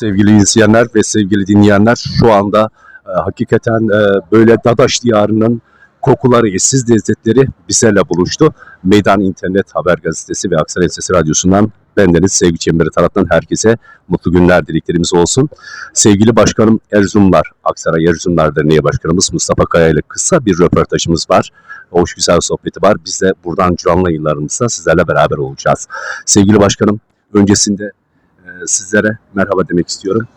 Sevgili izleyenler ve sevgili dinleyenler şu anda e, hakikaten e, böyle Dadaş diyarının kokuları, eşsiz lezzetleri bizlerle buluştu. Meydan İnternet Haber Gazetesi ve Aksaray Sesi Radyosu'ndan bendeniz Sevgi Çemberi tarafından herkese mutlu günler dileklerimiz olsun. Sevgili Başkanım Erzurumlar, Aksaray Erzurumlar Derneği Başkanımız Mustafa Kaya ile kısa bir röportajımız var. Hoş güzel sohbeti var. Biz de buradan canlı yayınlarımızda sizlerle beraber olacağız. Sevgili Başkanım, öncesinde sizlere merhaba demek istiyorum.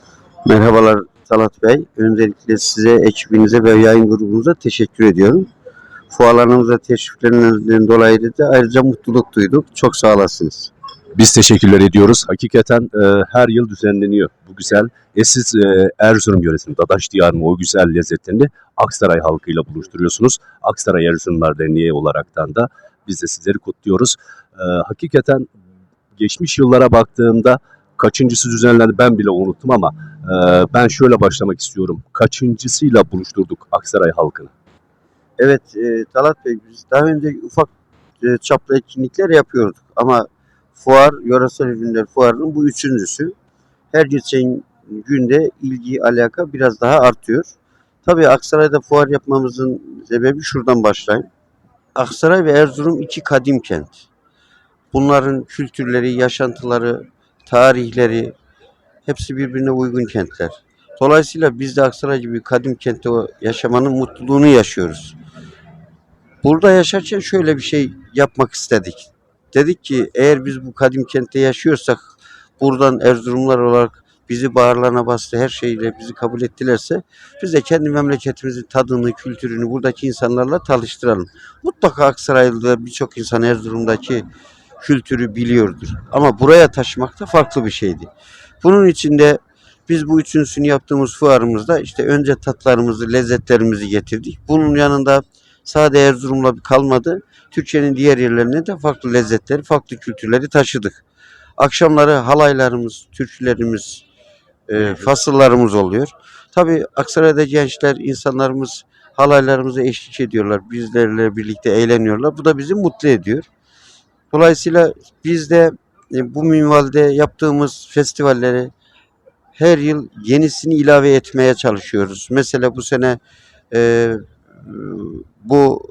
Merhabalar Talat Bey. Öncelikle size, ekibinize ve yayın grubunuza teşekkür ediyorum. Fuarlarınıza teşriflerinden dolayı da ayrıca mutluluk duyduk. Çok sağ olasınız. Biz teşekkürler ediyoruz. Hakikaten e, her yıl düzenleniyor bu güzel. E siz e, Erzurum yöresinin, Dadaş diyarının o güzel lezzetlerini Aksaray halkıyla buluşturuyorsunuz. Aksaray Erzurumlar Derneği olaraktan da biz de sizleri kutluyoruz. E, hakikaten geçmiş yıllara baktığımda kaçıncısı düzenlendi ben bile unuttum ama e, ben şöyle başlamak istiyorum. Kaçıncısıyla buluşturduk Aksaray halkını? Evet e, Talat Bey biz daha önce ufak e, çaplı etkinlikler yapıyorduk ama fuar, yöresel ürünler fuarının bu üçüncüsü. Her geçen günde ilgi, alaka biraz daha artıyor. Tabii Aksaray'da fuar yapmamızın sebebi şuradan başlayayım. Aksaray ve Erzurum iki kadim kent. Bunların kültürleri, yaşantıları, tarihleri hepsi birbirine uygun kentler. Dolayısıyla biz de Aksaray gibi kadim kentte yaşamanın mutluluğunu yaşıyoruz. Burada yaşarken şöyle bir şey yapmak istedik. Dedik ki eğer biz bu kadim kentte yaşıyorsak buradan Erzurumlar olarak bizi bağırlarına bastı her şeyle bizi kabul ettilerse biz de kendi memleketimizin tadını, kültürünü buradaki insanlarla tanıştıralım. Mutlaka Aksaraylı'da birçok insan Erzurum'daki kültürü biliyordur. Ama buraya taşımak da farklı bir şeydi. Bunun için de biz bu üçüncüsünü yaptığımız fuarımızda işte önce tatlarımızı, lezzetlerimizi getirdik. Bunun yanında sade Erzurum'la kalmadı. Türkiye'nin diğer yerlerine de farklı lezzetleri, farklı kültürleri taşıdık. Akşamları halaylarımız, türkülerimiz, e, fasıllarımız oluyor. Tabii Aksaray'da gençler, insanlarımız halaylarımıza eşlik ediyorlar. Bizlerle birlikte eğleniyorlar. Bu da bizi mutlu ediyor. Dolayısıyla biz de e, bu minvalde yaptığımız festivalleri her yıl yenisini ilave etmeye çalışıyoruz. Mesela bu sene e, bu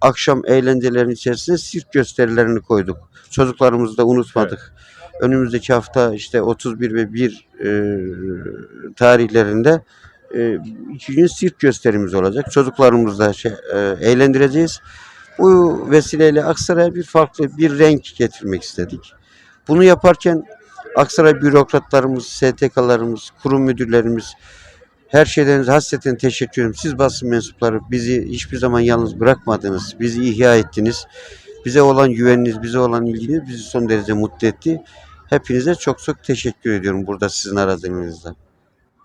akşam eğlencelerin içerisine sirk gösterilerini koyduk. Çocuklarımızı da unutmadık. Önümüzdeki hafta işte 31 ve 1 e, tarihlerinde e, iki gün sirk gösterimiz olacak. Çocuklarımızı da şey, e, eğlendireceğiz. Bu vesileyle Aksaray'a bir farklı bir renk getirmek istedik. Bunu yaparken Aksaray bürokratlarımız, STK'larımız, kurum müdürlerimiz her şeyden hasreten teşekkür ederim. Siz basın mensupları bizi hiçbir zaman yalnız bırakmadınız. Bizi ihya ettiniz. Bize olan güveniniz, bize olan ilginiz bizi son derece mutlu etti. Hepinize çok çok teşekkür ediyorum burada sizin aradığınızda.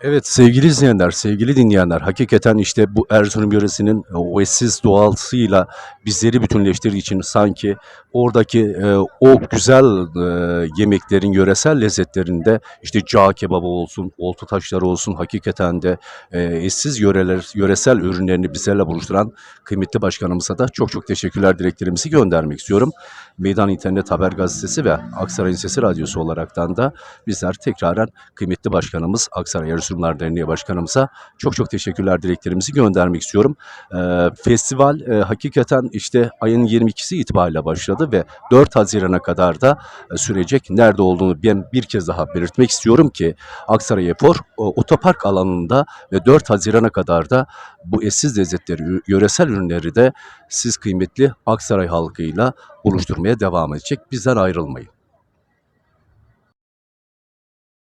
Evet sevgili izleyenler, sevgili dinleyenler hakikaten işte bu Erzurum yöresinin o eşsiz doğasıyla bizleri bütünleştirdiği için sanki oradaki e, o güzel e, yemeklerin yöresel lezzetlerinde işte cağ kebabı olsun, oltu taşları olsun hakikaten de e, eşsiz yöreler, yöresel ürünlerini bizlerle buluşturan kıymetli başkanımıza da çok çok teşekkürler dileklerimizi göndermek istiyorum. Meydan İnternet Haber Gazetesi ve Aksaray'ın Sesi Radyosu olaraktan da bizler tekraren kıymetli başkanımız Aksaray Erzurumlar Derneği Başkanımıza çok çok teşekkürler dileklerimizi göndermek istiyorum. Ee, festival e, hakikaten işte ayın 22'si itibariyle başladı ve 4 Haziran'a kadar da e, sürecek. Nerede olduğunu ben bir kez daha belirtmek istiyorum ki Aksaray Efor otopark alanında ve 4 Haziran'a kadar da bu eşsiz lezzetleri, yöresel ürünleri de siz kıymetli Aksaray halkıyla buluşturmaya devam edecek. Bizden ayrılmayın.